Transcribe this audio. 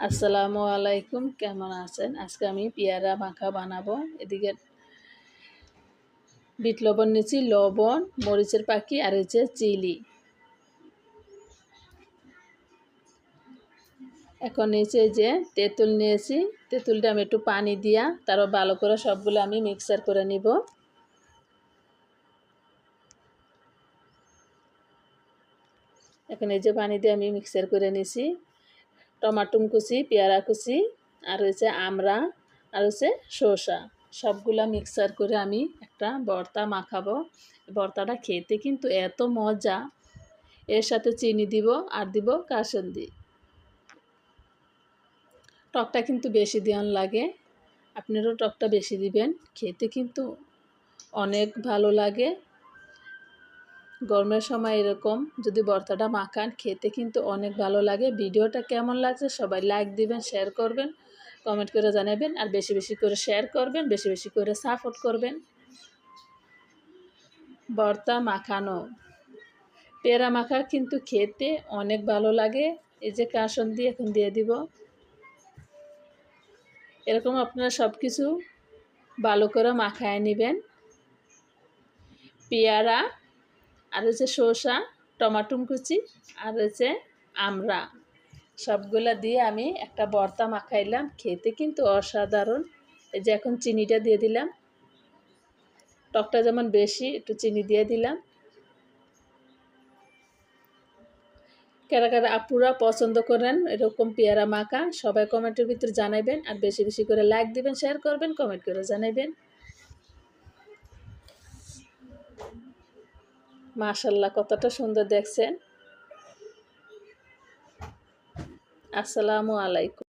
আসসালামু আলাইকুম, কেমন আছেন? আজকে আমি পেয়ারা মাখা বানাবো। এদিকে বিট লবণ নিয়েছি, লবণ, মরিচের পাখি, আর হচ্ছে চিলি। এখন নিচে যে তেঁতুল নিয়েছি। তেঁতুলটা আমি একটু পানি দিয়া তারও ভালো করে সবগুলো আমি মিক্সার করে নিব। এখন এই যে পানি দিয়ে আমি মিক্সার করে নিছি। টমাটুম কুচি, পেয়ারা কুচি, আর হচ্ছে আমড়া, আর হচ্ছে শসা। সবগুলা মিক্সার করে আমি একটা বর্তা মাখাবো। বর্তাটা খেতে কিন্তু এত মজা। এর সাথে চিনি দিব আর দিব কাসন্দি। টকটা কিন্তু বেশি দেওয়ান লাগে। আপনারও টকটা বেশি দিবেন। খেতে কিন্তু অনেক ভালো লাগে। গরমের সময় এরকম যদি ভর্তাটা মাখান, খেতে কিন্তু অনেক ভালো লাগে। ভিডিওটা কেমন লাগছে সবাই লাইক দিবেন শেয়ার করবেন কমেন্ট করে জানাবেন আর বেশি বেশি করে শেয়ার করবেন, বেশি বেশি করে সাপোর্ট করবেন। ভর্তা মাখানো। পেয়ারা মাখা কিন্তু খেতে অনেক ভালো লাগে। এই যে কাসন দিয়ে এখন দিয়ে দিব। এরকম আপনারা সব কিছু ভালো করে মাখায় নেবেন। পেয়ারা আর হচ্ছে শসা, টমাটুম কুচি আর হচ্ছে আমড়া। সবগুলা দিয়ে আমি একটা বর্তা মাখাইলাম। খেতে কিন্তু অসাধারণ। এই যে এখন চিনিটা দিয়ে দিলাম। টকটা যেমন বেশি, একটু চিনি দিয়ে দিলাম। কারা কারা আপুরা পছন্দ করেন, এরকম পেয়ারা মাখা, সবাই কমেন্টের ভিতরে জানাইবেন। আর বেশি বেশি করে লাইক দিবেন শেয়ার করবেন কমেন্ট করে জানাইবেন। মাশাল্লাহ কতটা সুন্দর দেখছেন। আসসালামু আলাইকুম।